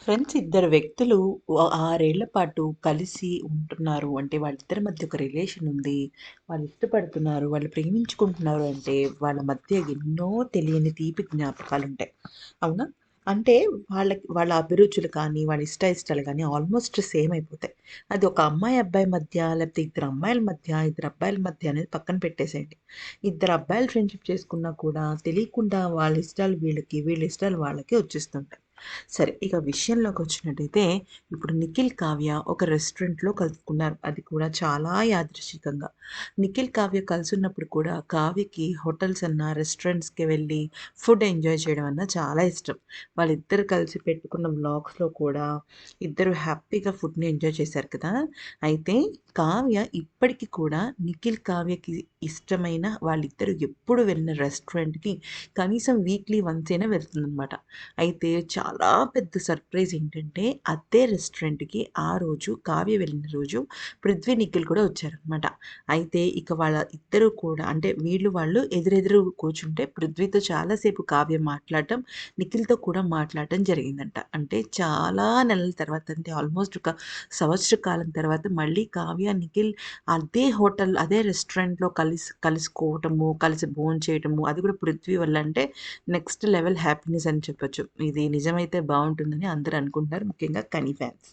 Friends ఇద్దరు వ్యక్తులు ఆరేళ్ళ పాటు కలిసి ఉంటున్నారు అంటే వాళ్ళిద్దరి మధ్య ఒక రిలేషన్ ఉంది. వాళ్ళు ఇష్టపడుతున్నారు. వాళ్ళు ప్రేమించుకుంటున్నారు అంటే వాళ్ళ మధ్య ఎన్నో తెలియని తీపి జ్ఞాపకాలు ఉంటాయి అవునా? అంటే వాళ్ళకి వాళ్ళ అభిరుచులు కానీ, వాళ్ళ ఇష్ట ఇష్టాలు కానీ ఆల్మోస్ట్ సేమ్ అయిపోతాయి. అది ఒక అమ్మాయి, అబ్బాయి మధ్య లేకపోతే ఇద్దరు అమ్మాయిల మధ్య, ఇద్దరు అబ్బాయిల మధ్య అనేది పక్కన పెట్టేసేయండి. ఇద్దరు అబ్బాయిలు ఫ్రెండ్‌షిప్ చేసుకున్నా కూడా తెలియకుండా వాళ్ళ ఇష్టాలు వీళ్ళకి, వీళ్ళ ఇష్టాలు వాళ్ళకి వచ్చేస్తుంటాయి. సరే ఇక విషయంలోకి వచ్చినట్టయితే ఇప్పుడు 'నిఖిల్, కావ్య' ఒక రెస్టారెంట్‌లో కలుసుకున్నారు. అది కూడా చాలా యాదృచ్చికంగా. నిఖిల్, కావ్య కలుసున్నప్పుడు కూడా కావ్యకి హోటల్స్ అన్న రెస్టారెంట్స్‌కి వెళ్ళి ఫుడ్ ఎంజాయ్ చేయడం అన్న చాలా ఇష్టం. వాళ్ళిద్దరూ కలిసి పెట్టుకున్న బ్లాగ్స్లో కూడా ఇద్దరు హ్యాపీగా ఫుడ్‌ని ఎంజాయ్ చేశారు కదా! అయితే కావ్య ఇప్పటికీ కూడా నిఖిల్, కావ్యకి ఇష్టమైన వాళ్ళిద్దరూ ఎప్పుడు వెళ్ళిన రెస్టారెంట్‌కి కనీసం వీక్లీ వన్స్ అయినా వెళ్తుందనమాట. అయితే చాలా చాలా పెద్ద సర్ప్రైజ్ ఏంటంటే అదే రెస్టారెంట్‌కి ఆ రోజు కావ్య వెళ్ళిన రోజు పృథ్వీ, నిఖిల్ కూడా వచ్చారనమాట. అయితే ఇక వాళ్ళ ఇద్దరు కూడా అంటే వీళ్ళు వాళ్ళు ఎదురెదురు కూర్చుంటే పృథ్వీతో చాలాసేపు కావ్య మాట్లాడటం, నిఖిల్‌తో కూడా మాట్లాడటం జరిగిందంట. అంటే చాలా నెలల తర్వాత అంటే ఆల్మోస్ట్ ఒక సంవత్సర కాలం తర్వాత మళ్ళీ కావ్య, నిఖిల్ అదే హోటల్, అదే రెస్టారెంట్‌లో కలిసి కలుసుకోవటము, కలిసి భోంచేయటము అది కూడా పృథ్వీ వల్ల అంటే నెక్స్ట్ లెవెల్ హ్యాపీనెస్ అని చెప్పొచ్చు. ఇది అయితే బాగుంటుందని అందరూ అనుకుంటున్నారు. ముఖ్యంగా కనీ ఫ్యాన్స్.